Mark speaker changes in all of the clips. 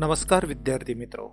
Speaker 1: नमस्कार विद्यार्थी मित्र.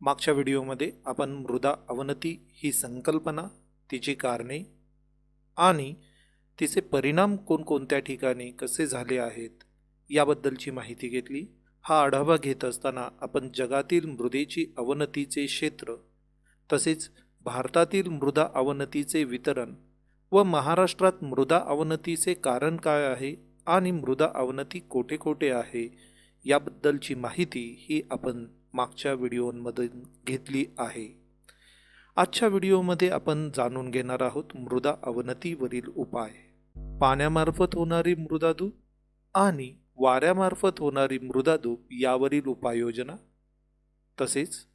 Speaker 1: मागच्या व्हिडिओमध्ये आपण मृदा अवनती ही संकल्पना तिची कारणे आणि तिचे परिणाम कोणकोणत्या ठिकाणी कसे झाले आहेत याबद्दलची माहिती घेतली. हा आढावा घेत असताना आपण जगातील मृदेची अवनतीचे क्षेत्र तसेच भारतातील मृदा अवनतीचे वितरण व महाराष्ट्रात मृदा अवनतीचे कारण काय आहे आणि मृदा अवनती कोठे कोठे आहे याबद्दलची माहिती ही आपण मागच्या व्हिडिओमधून घेतली आहे. आजच्या व्हिडिओमध्ये आपण जाणून घेणार आहोत मृदा अवनतीवरील उपाय. पाण्यामार्फत होणारी मृदाधूप आणि वाऱ्यामार्फत होणारी मृदाधूप यावरील उपाययोजना. तसेच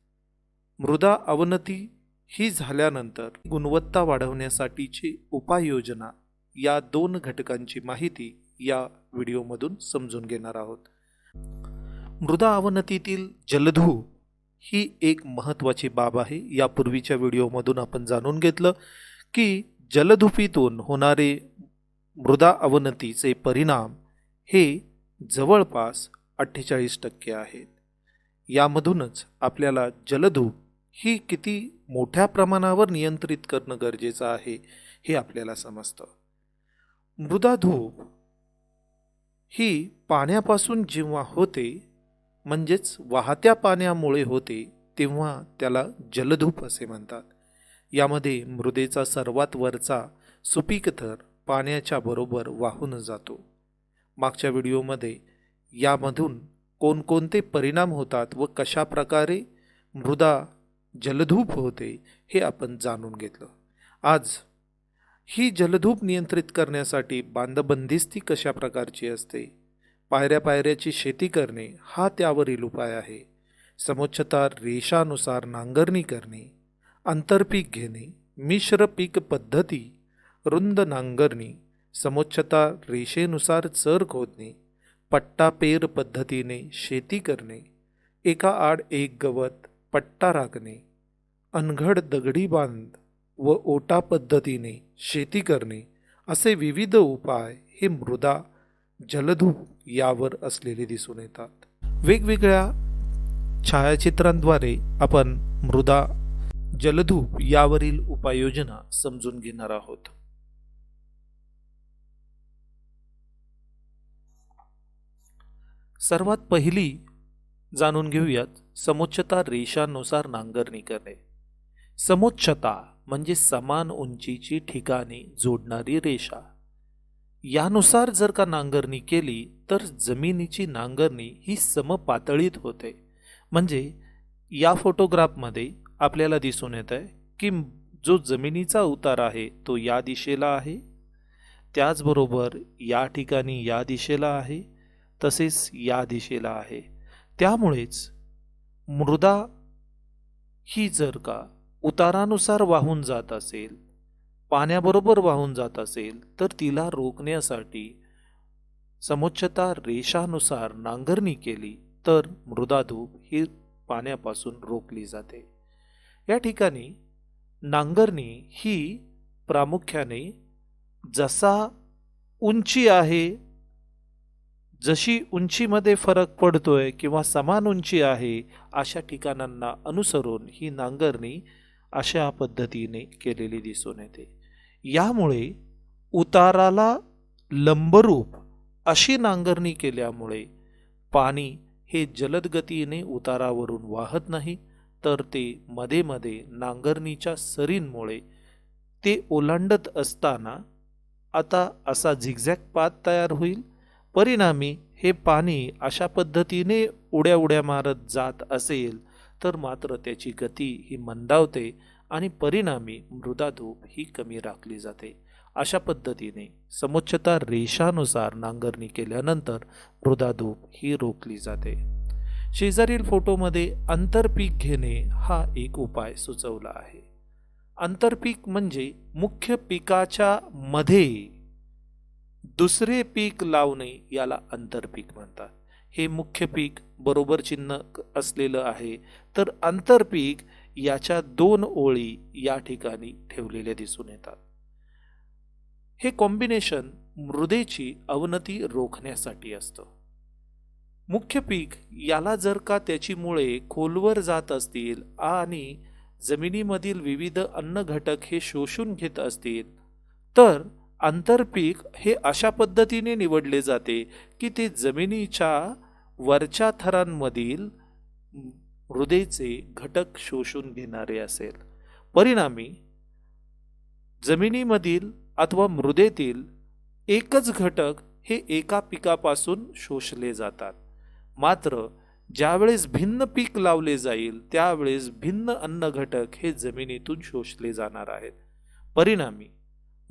Speaker 1: मृदा अवनती ही झाल्यानंतर गुणवत्ता वाढवण्यासाठीची उपाययोजना या दोन घटकांची माहिती या व्हिडिओमधून समजून घेणार आहोत. मृदा अवनतीतील जलधू ही एक महत्त्वाची बाब आहे. यापूर्वीच्या व्हिडिओमधून आपण जाणून घेतलं की जलधुपीतून होणारे मृदा अवनतीचे परिणाम हे जवळपास अठ्ठेचाळीस टक्के आहेत. यामधूनच आपल्याला जलधूप ही किती मोठ्या प्रमाणावर नियंत्रित करणं गरजेचं आहे हे आपल्याला समजतं. मृदाधूप ही पाण्यापासून जेव्हा होते म्हणजेच वाहत्या पाण्यामुळे होते तेव्हा त्याला जलधूप असे म्हणतात. यामध्ये मृदेचा सर्वात वरचा सुपीक थर पाण्याच्या बरोबर वाहून जातो. मागच्या व्हिडिओमध्ये यामधून कोणकोणते परिणाम होतात व कशा प्रकारे मृदा जलधूप होते हे आपण जाणून घेतलं. आज ही जलधूप नियंत्रित करण्यासाठी बांधबंदिस्ती कशा प्रकारची असते? पायऱ्या पायऱ्याची शेती करणे हा त्यावरील उपाय आहे. समोच्छता रेषानुसार नांगरणी करणे आंतरपीक घेणे मिश्र पीक पद्धती रुंद नांगरणी समोच्छता रेषेनुसार चर खोदणे पट्टा पेर पद्धतीने शेती करणे एका आड एक गवत पट्टा राखणे अनघड दगडी बांध व ओटा पद्धतीने शेती करणे असे विविध उपाय हे मृदा जलधूप यावर असलेले दिसून येतात. वेगवेगळ्या छायाचित्रांद्वारे आपण मृदा जलधूप यावरील उपाययोजना समजून घेणार आहोत. सर्वात पहिली जाणून घेऊयात समोच्चता रेषानुसार नांगरणी करणे. समोच्चता म्हणजे समान उंचीची ठिकाणी जोडणारी रेषा. यानुसार जर का नांगरणी केली तर जमिनीची नांगरणी ही समपातळीत होते. म्हणजे या फोटोग्राफमध्ये आपल्याला दिसून येत आहे की जो जमिनीचा उतार आहे तो या दिशेला आहे. त्याचबरोबर या ठिकाणी या दिशेला आहे तसेच या दिशेला आहे. त्यामुळेच मृदा ही जर का उतारानुसार वाहून जात असेल पाण्याबरोबर वाहून जात असेल तर तिला रोखण्यासाठी समोच्चता रेषानुसार नांगरणी केली तर मृदाधूप ही पाण्यापासून रोखली जाते. या ठिकाणी नांगरणी ही प्रामुख्याने जसा उंची आहे जशी उंचीमध्ये फरक पडतोय किंवा समान उंची आहे अशा ठिकाणांना अनुसरून ही नांगरणी अशा पद्धतीने केलेली दिसून येते. यामुळे उताराला लंबरूप अशी नांगरणी केल्यामुळे पाणी हे जलद गतीने उतारावरून वाहत नाही तर ते मध्ये मध्ये नांगरणीच्या सरींमुळे ते ओलांडत असताना आता असा झिगझॅग पात तयार होईल. परिणामी हे पाणी अशा पद्धतीने उड्या उड्या मारत जात असेल तर मात्र त्याची गती ही मंदावते आणि परिणामी मृदाधूप ही कमी राखली जाते. अशा पद्धतीने समोच्चता रेषानुसार नांगरणी केल्यानंतर मृदाधूप ही रोखली जाते. शेजारील फोटोमध्ये आंतरपीक घेणे हा एक उपाय सुचवला आहे. आंतरपीक म्हणजे मुख्य पिकाच्या मध्ये दुसरे पीक लावणे याला आंतरपीक म्हणतात. हे मुख्य पीक बरोबर चिन्ह असलेलं आहे. तर आंतरपीक याच्या दोन ओळी या ठिकाणी ठेवलेल्या दिसून येतात. हे कॉम्बिनेशन मृदेची अवनती रोखण्यासाठी असतं. मुख्य पीक याला जर का त्याची मुळे खोलवर जात असतील आणि जमिनीमधील विविध अन्न घटक हे शोषून घेत असतील तर आंतरपीक हे अशा पद्धतीने निवडले जाते की ते जमिनीच्या वरच्या थरांमधील मृदेचे घटक शोषून घेणारे असेल. परिणामी जमिनीमधील अथवा मृदेतील एकच घटक हे एका पिकापासून शोषले जातात. मात्र ज्यावेळेस भिन्न पीक लावले जाईल त्यावेळेस भिन्न अन्न घटक हे जमिनीतून शोषले जाणार आहेत. परिणामी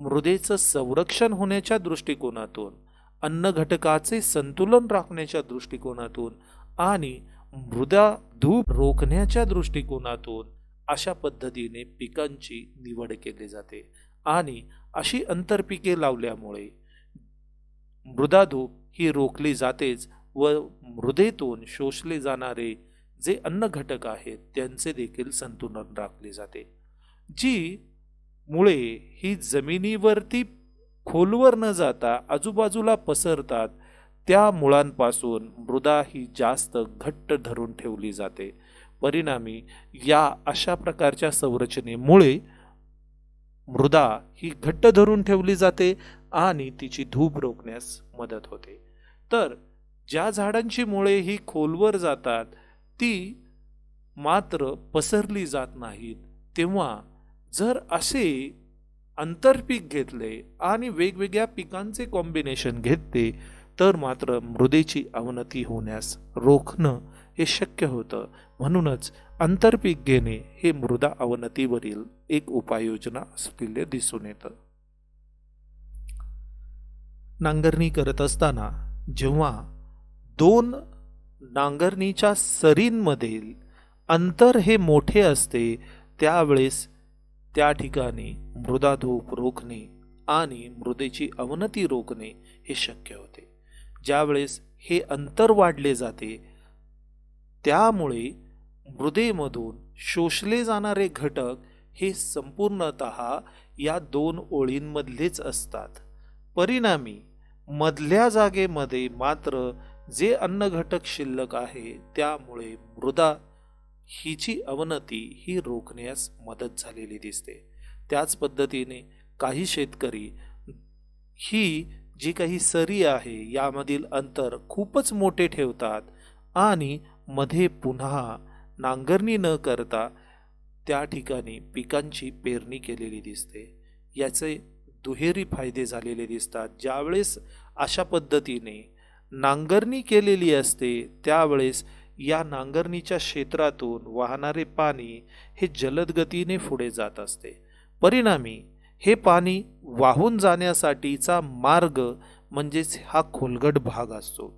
Speaker 1: मृदेचं संरक्षण होण्याच्या दृष्टिकोनातून अन्न घटकाचे संतुलन राखण्याच्या दृष्टिकोनातून आणि मृदा धूप रोखण्याच्या दृष्टिकोनातून अशा पद्धतीने पिकांची निवड केली जाते आणि अशी अंतरपिके लावल्यामुळे मृदाधूप ही रोखली जातेच व मृदेतून शोषले जाणारे जे अन्न घटक आहेत त्यांचे देखील संतुलन राखले जाते. जी मुळे ही जमिनीवरती खोलवर न जाता आजूबाजूला पसरतात त्या मुळांपासून मृदा ही जास्त घट्ट धरून ठेवली जाते. परिणामी या अशा प्रकारच्या संरचनेमुळे मृदा ही घट्ट धरून ठेवली जाते आणि तिची धूप रोखण्यास मदत होते. तर ज्या झाडांची मुळे ही खोलवर जातात ती मात्र पसरली जात नाहीत तेव्हा जर असे आंतरपीक घेतले आणि वेगवेगळ्या पिकांचे कॉम्बिनेशन घेतले तर मात्र मृदेची अवनती होण्यास रोखणं हे शक्य होतं. म्हणूनच आंतरपीक घेणे हे मृदा अवनतीवरील एक उपाययोजना असलेले दिसून येतं. नांगरणी करत असताना जेव्हा दोन नांगरणीच्या सरींमधील अंतर हे मोठे असते त्यावेळेस त्या ठिकाणी मृदाधूप रोखणे आणि मृदेची अवनती रोखणे हे शक्य होते. ज्यावेळेस हे अंतर वाढले जाते त्यामुळे मृदेमधून शोषले जाणारे घटक हे संपूर्णत या दोन ओळींमधलेच असतात. परिणामी मधल्या जागेमध्ये मात्र जे अन्न घटक शिल्लक आहे त्यामुळे मृदा हिची अवनती ही रोखण्यास मदत झालेली दिसते. त्याच पद्धतीने काही शेतकरी ही जी काही सरी आहे यामधील अंतर खूपच मोठे ठेवतात आणि मध्ये पुन्हा नांगरणी न करता त्या ठिकाणी पिकांची पेरणी केलेली दिसते. याचे दुहेरी फायदे झालेले दिसतात. ज्यावेळेस अशा पद्धतीने नांगरणी केलेली असते त्यावेळेस या नांगरणीच्या क्षेत्रातून वाहणारे पाणी हे जलदगतीने पुढे जात असते. परिणामी हे पाणी वाहून जाण्यासाठीचा मार्ग म्हणजेच हा खोलगट भाग असतो.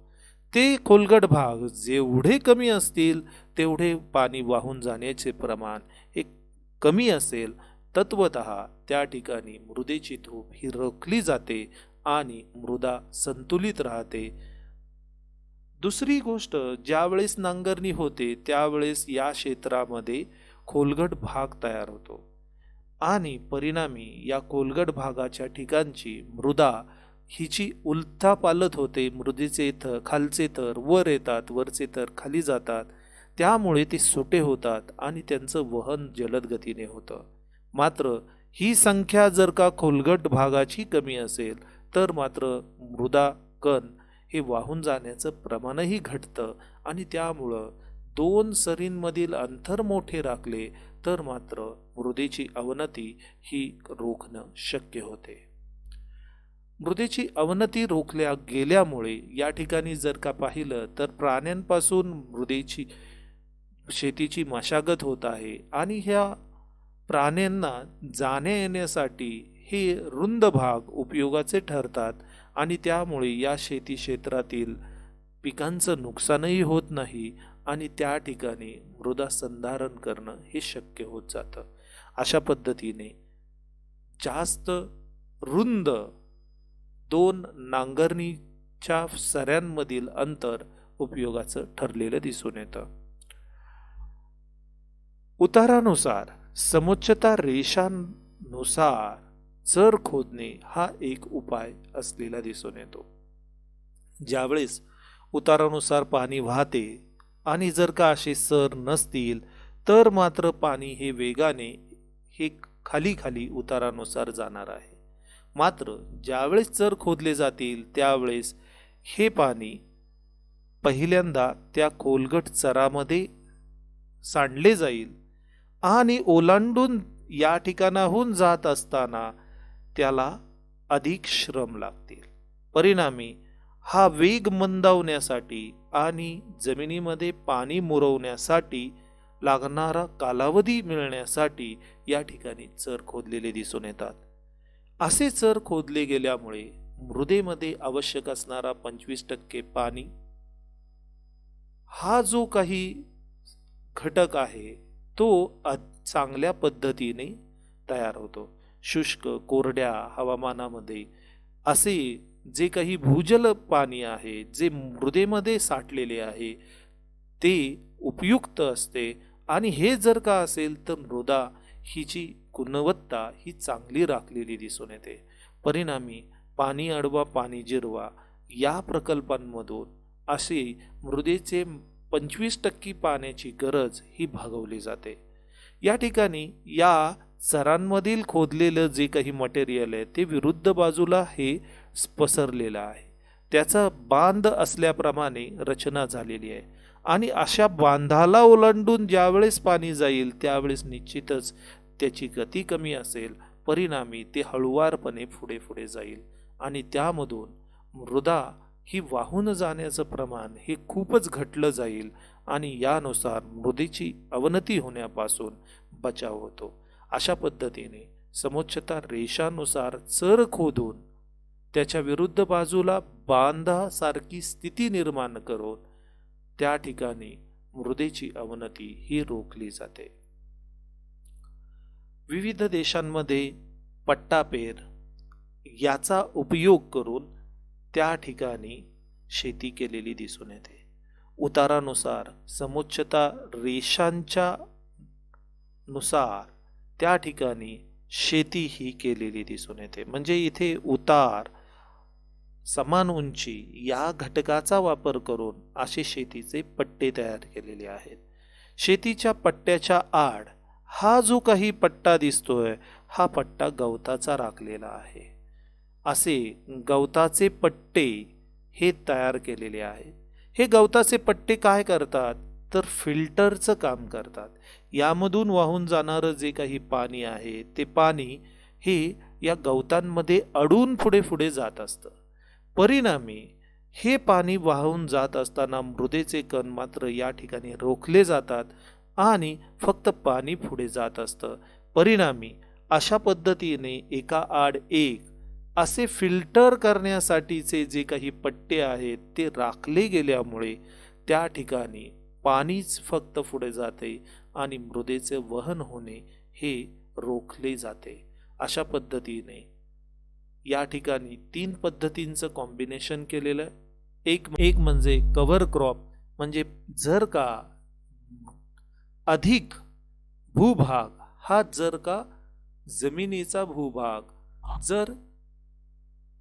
Speaker 1: ते खोलगट भाग जेवढे कमी असतील तेवढे पाणी वाहून जाण्याचे प्रमाण हे कमी असेल. तत्वत त्या ठिकाणी मृदेची धूप ही रोखली जाते आणि मृदा संतुलित राहते. दुसरी गोष्ट ज्यावेळेस नांगरणी होते त्यावेळेस या क्षेत्रामध्ये खोलगट भाग तयार होतो. आणि परिणामी या खोलगट भागाच्या ठिकाणची मृदा हिची उलथा पालत होते. मृदेचे थर खालचे थर वर येतात वरचे थर खाली जातात. त्यामुळे ते सुटे होतात आणि त्यांचं वहन जलद गतीने होतं. मात्र ही संख्या जर का खोलगट भागाची कमी असेल तर मात्र मृदा कण हे वाहून जाण्याचं प्रमाणही घटतं आणि त्यामुळं दोन सरींमधील अंतर मोठे राखले तर मात्र मृदेची अवनती ही रोखणं शक्य होते. मृदेची अवनती रोखल्या गेल्यामुळे या ठिकाणी जर का पाहिलं तर प्राण्यांपासून मृदेची शेतीची मशागत होत आहे आणि ह्या प्राण्यांना जाण्या येण्यासाठी हे रुंद भाग उपयोगाचे ठरतात आणि त्यामुळे या शेती क्षेत्रातील पिकांचं नुकसानही होत नाही आणि त्या ठिकाणी मृदा संधारण करणं हे शक्य होत जातं. अशा पद्धतीने जास्त रुंद दोन नांगरणीच्या सऱ्यांमधील अंतर उपयोगाचं ठरलेलं दिसून येतं. उतारानुसार समोच्चता रेषांनुसार चर खोदणे हा एक उपाय असलेला दिसून येतो. ज्यावेळेस उतारानुसार पाणी वाहते आणि जर का असे सर नसतील तर मात्र पाणी हे वेगाने हे खाली खाली उतारानुसार जाणार आहे. मात्र ज्यावेळेस चर खोदले जातील त्यावेळेस हे पाणी पहिल्यांदा त्या खोलगट चरामध्ये सांडले जाईल आणि ओलांडून या ठिकाणाहून जात असताना त्याला अधिक श्रम लागतील. परिणामी हा वेग मंदावण्यासाठी आणि जमिनीमध्ये पाणी मुरवण्यासाठी लागणारा कालावधी मिळण्यासाठी या ठिकाणी चर खोदलेले दिसून येतात. असे चर खोदले गेल्यामुळे मृदेमध्ये आवश्यक असणारा पंचवीस टक्के पाणी हा जो काही घटक आहे तो चांगल्या पद्धतीने तयार होतो. शुष्क कोरड्या हवामानामध्ये असे जे काही भूजल पाणी आहे जे मृदेमध्ये साठलेले आहे ते उपयुक्त असते. आणि हे जर का असेल तर मृदा हिची गुणवत्ता ही चांगली राखलेली दिसून येते. परिणामी पाणी अडवा पाणी जिरवा या प्रकल्पांमधून असे मृदेचे पंचवीस टक्के पाण्याची गरज ही भागवली जाते. या ठिकाणी या चरांमधील खोदलेलं जे काही मटेरियल आहे ते विरुद्ध बाजूला हे पसरलेलं आहे. त्याचा बांध असल्याप्रमाणे रचना झालेली आहे. आणि अशा बांधाला ओलांडून ज्यावेळेस पाणी जाईल त्यावेळेस निश्चितच त्याची गती कमी असेल. परिणामी ते हळुवारपणे पुढे पुढे जाईल. आणि त्यामधून मृदा ही वाहून जाण्याचं प्रमाण हे खूपच घटलं जाईल. आणि यानुसार मृदेची अवनती होण्यापासून बचाव होतो. अशा पद्धतीने समोच्चता रेषानुसार चर खोदून त्याच्या विरुद्ध बाजूला बांधासारखी स्थिती निर्माण करून त्या ठिकाणी मृदेची अवनती ही रोखली जाते. विविध देशांमध्ये पट्टापेर याचा उपयोग करून त्या ठिकाणी शेती केलेली दिसून येते. उतारानुसार समोच्चता रेषांच्या नुसार त्या ठिकाणी शेती ही केलेली दिसून येते. म्हणजे इथे उतार समान उंची या घटकाचा वापर करून असे शेतीचे पट्टे तयार केलेले आहेत. शेतीच्या पट्ट्याच्या आड हा जो काही पट्टा दिसतोय हा पट्टा गवताचा राखलेला आहे. असे गवताचे पट्टे हे तयार केलेले आहेत. हे गवताचे पट्टे काय करतात? तर फिल्टरचं काम करतात. यामधून वाहून जाणारं जे काही पाणी आहे ते पाणी हे या गवतांमध्ये अडून पुढे पुढे जात असतं. परिणामी हे पाणी वाहून जात असताना मृदेचे कण मात्र या ठिकाणी रोखले जातात आणि फक्त पाणी पुढे जात असतं. परिणामी अशा पद्धतीने एका आड एक असे फिल्टर करण्यासाठीचे जे काही पट्टे आहेत ते राखले गेल्यामुळे त्या ठिकाणी पाणीच फक्त पुढे जाते आणि मृदेचे वहन होणे हे रोखले जाते. अशा पद्धतीने या ठिकाणी तीन पद्धतींचं कॉम्बिनेशन केलेलं एक एक म्हणजे कव्हर क्रॉप म्हणजे जर का अधिक भूभाग हा जर का जमिनीचा भूभाग जर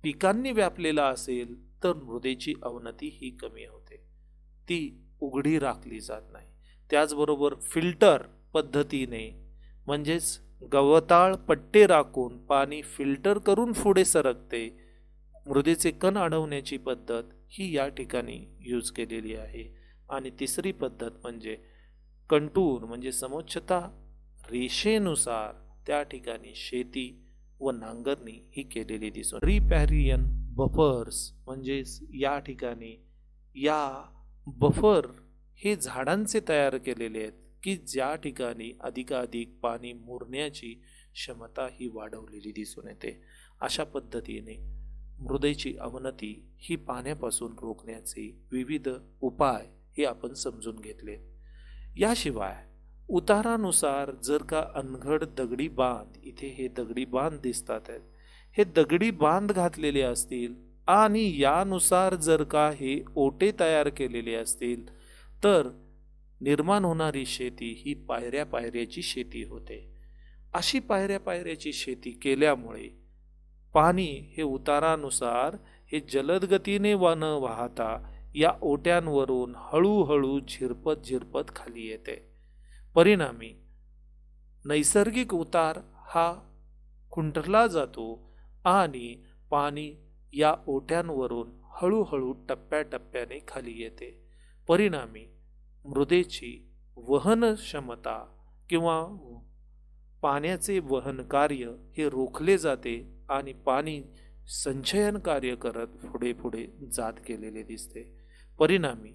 Speaker 1: पिकांनी व्यापलेला असेल तर मृदेची अवनती ही कमी होते. ती उघडी राखली जात नाही. त्याचबरोबर फिल्टर पद्धतीने म्हणजेच गवताळ पट्टे राखून पाणी फिल्टर करून पुढे सरकते मृदेचे कण अडवण्याची पद्धत ही या ठिकाणी यूज केलेली आहे. आणि तिसरी पद्धत म्हणजे कंटूर म्हणजे समोच्छता रेषेनुसार त्या ठिकाणी शेती व नांगरणी ही केलेली दिसून रिपॅरियन बफर्स म्हणजेच या ठिकाणी या बफर हे झाडांचे तयार केलेले आहेत की ज्या ठिकाणी अधिकाधिक पाणी मुरण्याची क्षमता ही वाढवलेली दिसून येते. अशा पद्धतीने मृदेची अवनती ही पाण्यापासून रोखण्याचे विविध उपाय हे आपण समजून घेतले. याशिवाय उतारानुसार जर का अनघड दगडी बांध इथे हे दगडी बांध दिसतात आहेत. हे दगडी बांध घातलेले असतील आणि यानुसार जर का हे ओटे तयार केलेले असतील तर निर्माण होणारी शेती ही पायऱ्या पायऱ्याची शेती होते. अशी पायऱ्या पायऱ्याची शेती केल्यामुळे पाणी हे उतारानुसार हे जलद गतीने न वाहता या ओट्यांवरून हळूहळू झिरपत झिरपत खाली येते. परिणामी नैसर्गिक उतार हा खुंटला जातो आणि पाणी या ओट्यांवरून हळूहळू टप्प्याटप्प्याने खाली येते. परिणामी मृदेची वहन क्षमता किंवा पाण्याचे वहन कार्य हे रोखले जाते आणि पाणी संचयन कार्य करत पुढे पुढे जात गेलेले दिसते. परिणामी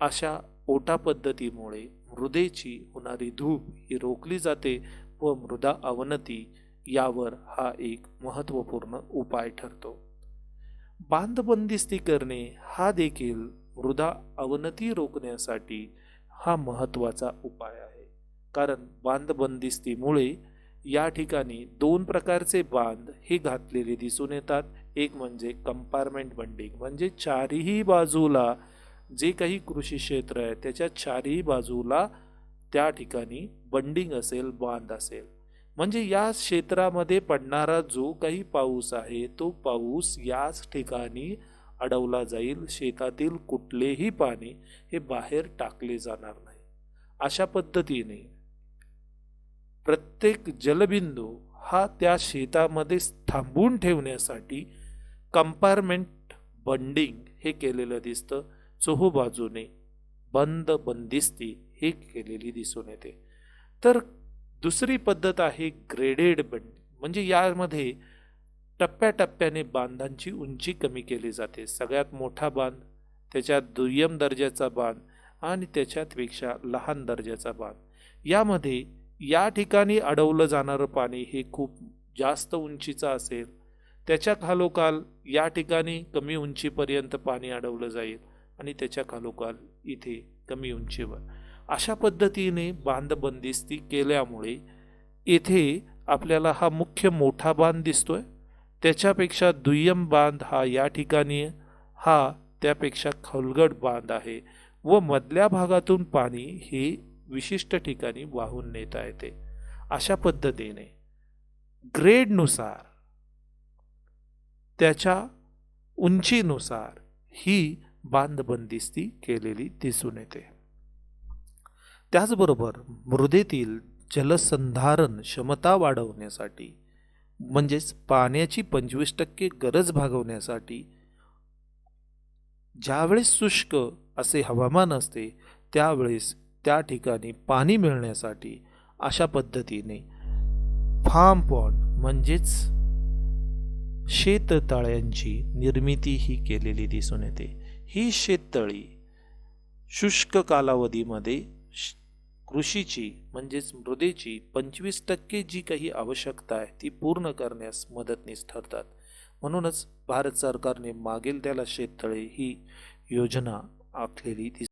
Speaker 1: अशा ओटा पद्धतीमुळे मृदेची होणारी धूप ही रोखली जाते व मृदा अवनती यावर हा एक महत्त्वपूर्ण उपाय ठरतो. बांधबंदिस्ती करणे हा देखील मृदा अवनती रोखण्यासाठी हा महत्त्वाचा उपाय आहे. कारण बांधबंदिस्तीमुळे या ठिकाणी दोन प्रकारचे बांध हे घातलेले दिसून येतात. एक म्हणजे कंपार्टमेंट बंडिंग म्हणजे चारही बाजूला जे काही कृषी क्षेत्र आहे त्याच्या चारही बाजूला त्या ठिकाणी बंडिंग असेल बांध असेल. म्हणजे या क्षेत्रामध्ये पडणारा जो काही पाऊस आहे तो पाऊस याच ठिकाणी अडवला जाईल. शेतातील कुठलेही पाणी हे बाहेर टाकले जाणार नाही. अशा पद्धतीने प्रत्येक जलबिंदू हा त्या शेतामध्ये थांबून ठेवण्यासाठी कंपार्टमेंट बंडिंग हे केलेलं दिसतं. चोहोबाजूने बंद बंदिस्ती हे केलेली दिसून येते. तर दुसरी पद्धत आहे ग्रेडेड बंड म्हणजे यामध्ये टप्प्याटप्प्याने बांधांची उंची कमी केली जाते. सगळ्यात मोठा बांध त्याच्यात दुय्यम दर्जाचा बांध आणि त्याच्यातपेक्षा लहान दर्जाचा बांध. यामध्ये या ठिकाणी अडवलं जाणारं पाणी हे खूप जास्त उंचीचं असेल त्याच्या खालोखाल या ठिकाणी कमी उंचीपर्यंत पाणी अडवलं जाईल आणि त्याच्या खालोखाल इथे कमी उंचीवर. अशा पद्धतीने बांध बंदिस्ती केल्यामुळे येथे आपल्याला हा मुख्य मोठा बांध दिसतोय. त्याच्यापेक्षा दुय्यम बांध हा या ठिकाणी हा त्यापेक्षा खलगट बांध आहे व मधल्या भागातून पाणी हे विशिष्ट ठिकाणी वाहून नेता येते अशा पद्धतीने ग्रेडनुसार त्याच्या उंचीनुसार ही बांधबंदिस्ती केलेली दिसून येते. त्याचबरोबर मृदेतील जलसंधारण क्षमता वाढवण्यासाठी म्हणजेच पाण्याची पंचवीस टक्के गरज भागवण्यासाठी ज्यावेळेस शुष्क असे हवामान असते त्यावेळेस त्या ठिकाणी पाणी मिळण्यासाठी अशा पद्धतीने फार्म पॉन्ड म्हणजेच शेततळ्यांची निर्मिती ही केलेली दिसून येते. ही शेततळी शुष्क कालावधीमध्ये कृषीची म्हणजेच मृदेची पंचवीस टक्के जी काही आवश्यकता आहे ती पूर्ण करण्यास मदतनीस ठरतात. म्हणूनच भारत सरकारने मागेल त्याला शेततळे ही योजना आखलेली दिस